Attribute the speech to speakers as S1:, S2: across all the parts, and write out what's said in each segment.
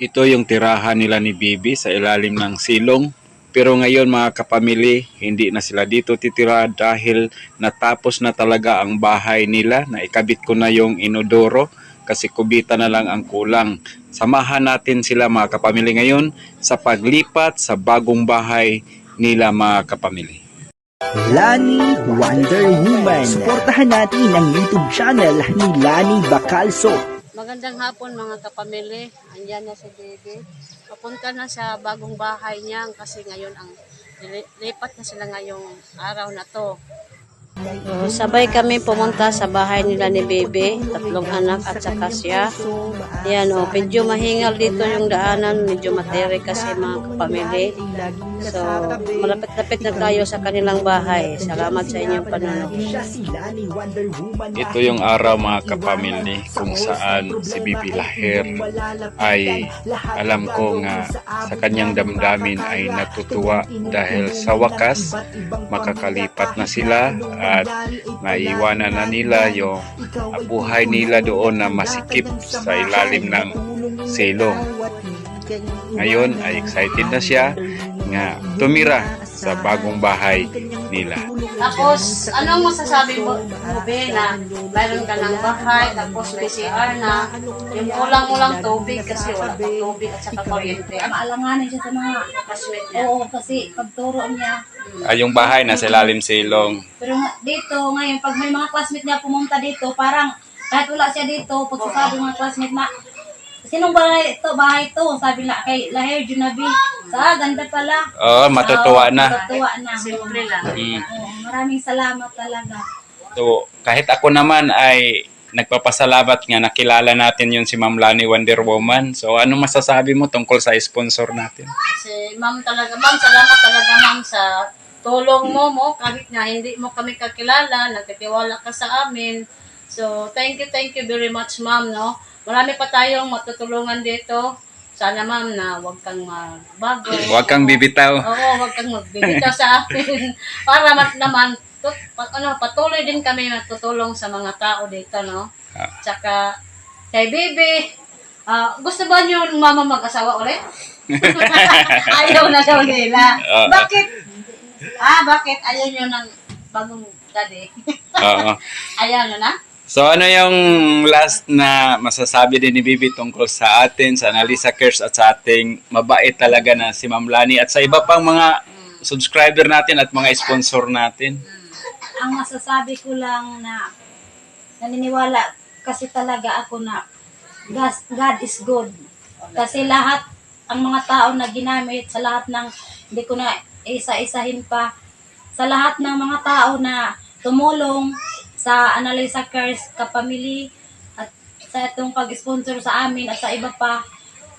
S1: Ito yung tirahan nila ni Bibi sa ilalim ng silong. Pero ngayon mga kapamili, hindi na sila dito titira dahil natapos na talaga ang bahay nila. Naikabit ko na yung inodoro kasi kubita na lang ang kulang. Samahan natin sila mga kapamili ngayon sa paglipat sa bagong bahay nila mga kapamili.
S2: Lani Wonder Woman. Suportahan natin ang YouTube channel ni Lani Bacalso.
S3: Magandang hapon mga kapamilya. Andyan na si Baby. Papunta na sa bagong bahay niya kasi ngayon ang li- lipat na sila ngayong araw na to. So, sabay kami pumunta sa bahay nila ni Baby, tatlong anak at saka siya. Yan o, medyo mahingal dito yung daanan, medyo materi kasi mga kapamilya. So, malapit-lapit na tayo sa kanilang bahay. Salamat sa inyong panonood.
S1: Ito yung araw mga kapamilya kung saan si Bibi Lahir ay alam ko nga sa kanyang damdamin ay natutuwa dahil sa wakas makakalipat na sila at maiwanan na nila yung buhay nila doon na masikip sa ilalim ng silong. Ngayon ay excited na siya nga tumira sa bagong bahay nila.
S3: Tapos, anong masasabi mo, Be, na mayroon ka ng bahay, tapos may CR na, yung kulang mo lang tubig kasi wala pang tubig at saka kuryente.
S4: maalanganin siya sa mga
S3: Classmate niya.
S4: oo kasi pagturo niya
S1: Ay, yung bahay nasa ilalim silong.
S4: pero dito ngayon pag may mga classmate niya pumunta dito parang kahit wala siya dito pag sasabi ng mga classmate na sinong bahay ito bahay ito sabi na kay Lahir Junabi sa ganda pala
S1: Oo, matutuwa na.
S4: matutuwa na
S3: Simple lang.
S1: Mm.
S4: Oo, maraming salamat talaga
S1: So, kahit ako naman ay nagpapasalamat nga nakilala natin yung si Ma'am Lani Wonder Woman. So, ano masasabi mo tungkol sa sponsor natin?
S3: Kasi ma'am talaga, ma'am, salamat talaga ma'am sa tulong mo mo, kahit nga hindi mo kami kakilala, nagkatiwala ka sa amin. So, thank you, thank you very much ma'am, no? Marami pa tayong matutulungan dito. Sana ma'am na huwag kang magbago.
S1: Huwag kang bibitaw.
S3: Oo, huwag kang magbibitaw sa amin. Para mat naman, tut, pa, ano, patuloy din kami matutulong sa mga tao dito, no?
S1: Ah.
S3: Tsaka, kay Bibi, ah, gusto ba niyo ng mama mag-asawa ulit? Ayaw na daw nila.
S1: Oo.
S3: Bakit? Ah, bakit? Ayaw niyo ng bagong daddy?
S1: Oo.
S3: Ayaw niyo na?
S1: So, ano yung last na masasabi din ni Bibi tungkol sa atin, sa Analisa Cares at sa ating mabait talaga na si Ma'am Lani at sa iba pang mga subscriber natin at mga sponsor natin?
S4: ang masasabi ko lang na naniniwala kasi talaga ako na God is good. Kasi lahat ang mga tao na ginamit sa lahat ng hindi ko na isa-isahin pa sa lahat ng mga tao na tumulong sa Analysa Cares kapamili at sa itong pag-sponsor sa amin at sa iba pa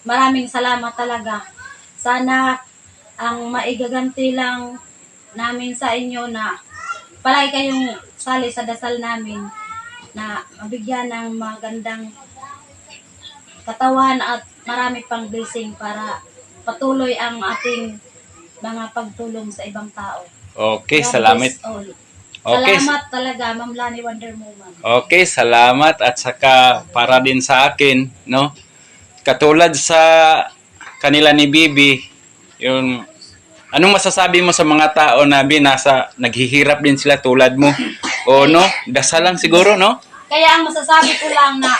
S4: maraming salamat talaga. Sana ang maigaganti lang namin sa inyo na palagi kayong sali sa dasal namin na mabigyan ng magandang katawan at marami pang blessing para patuloy ang ating mga pagtulong sa ibang tao.
S1: Okay,
S4: God
S1: salamat. Okay,
S4: Salamat talaga, Ma'am Lani Wonder Woman.
S1: Okay, salamat at saka para din sa akin, no? Katulad sa kanila ni Bibi, yung anong masasabi mo sa mga tao na binasa naghihirap din sila tulad mo? O no, dasal lang siguro, no?
S4: Kaya ang masasabi ko lang na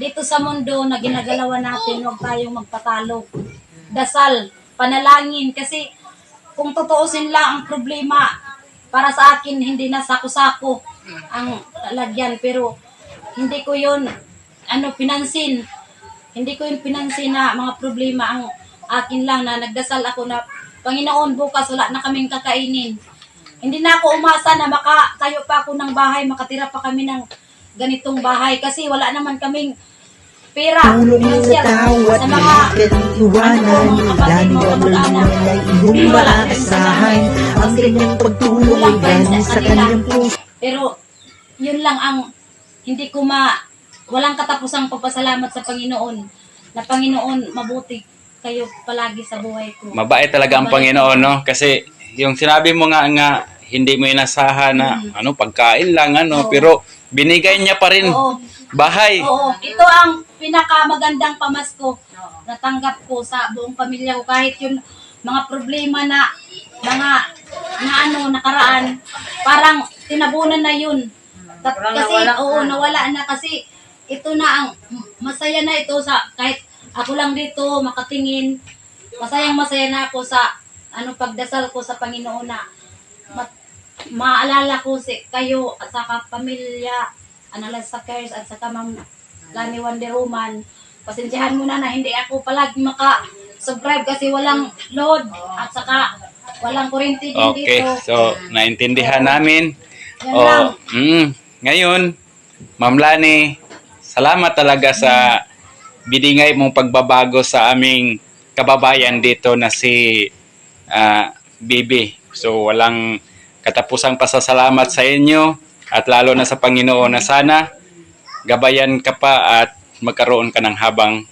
S4: dito sa mundo na ginagalawan natin, huwag tayong magpatalo. Dasal, panalangin, kasi kung tutuusin lang ang problema, para sa akin, hindi na sako-sako ang lagyan. Pero hindi ko yun, ano, pinansin. Hindi ko yun pinansin na mga problema ang akin lang na nagdasal ako na Panginoon, bukas wala na kaming kakainin. Hindi na ako umasa na makatayo pa ako ng bahay, makatira pa kami ng ganitong bahay kasi wala naman kaming pera.
S2: Tulong mo
S4: Financial.
S2: tawat
S4: sa mga
S2: iwanan
S4: ano,
S2: Wonder
S4: kamag-anak.
S2: Woman ay iyong maasahan Ang kanyang pagtulong ay galing sa kanyang puso
S4: Pero yun lang ang hindi ko ma walang katapusang pagpasalamat sa Panginoon na Panginoon mabuti kayo palagi sa buhay ko.
S1: Mabait talaga ang Panginoon, no? Kasi yung sinabi mo nga nga hindi mo inasahan na ano pagkain lang ano,
S4: Oo.
S1: pero binigay niya pa rin
S4: Oo.
S1: bahay.
S4: Oo, ito ang pinakamagandang pamasko natanggap ko sa buong pamilya ko kahit yung mga problema na mga na ano nakaraan parang tinabunan na yun. Kasi oo nawala na kasi ito na ang masaya na ito sa kahit ako lang dito makatingin masayang masaya na ako sa ano pagdasal ko sa Panginoon na maalala ko si kayo at saka pamilya Analyze sa Cares at saka Ma'am Lani Wonder Woman. Pasensyahan mo na na hindi ako palagi maka-subscribe kasi walang load at saka walang kuryente din
S1: Okay,
S4: dito.
S1: so naintindihan namin.
S4: Yan lang.
S1: Oh, mm, ngayon, Ma'am Lani, salamat talaga sa binigay mong pagbabago sa aming kababayan dito na si ah, Bibi. So walang katapusang pasasalamat sa inyo at lalo na sa Panginoon na sana gabayan ka pa at magkaroon ka ng habang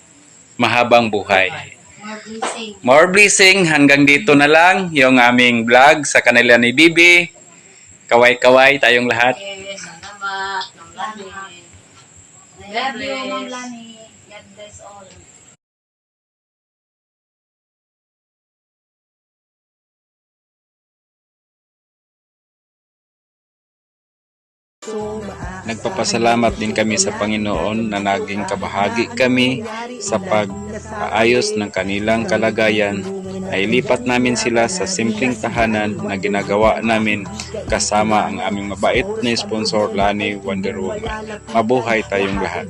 S1: mahabang buhay.
S4: More blessing.
S1: More blessing. Hanggang dito na lang yung aming vlog sa kanila ni Bibi. Kaway-kaway tayong lahat.
S3: Yes, salamat.
S4: Love you, Ma'am Lani.
S1: Nagpapasalamat din kami sa Panginoon na naging kabahagi kami sa pag-aayos ng kanilang kalagayan ay lipat namin sila sa simpleng tahanan na ginagawa namin kasama ang aming mabait na sponsor Lani Wonder Woman. Mabuhay tayong lahat.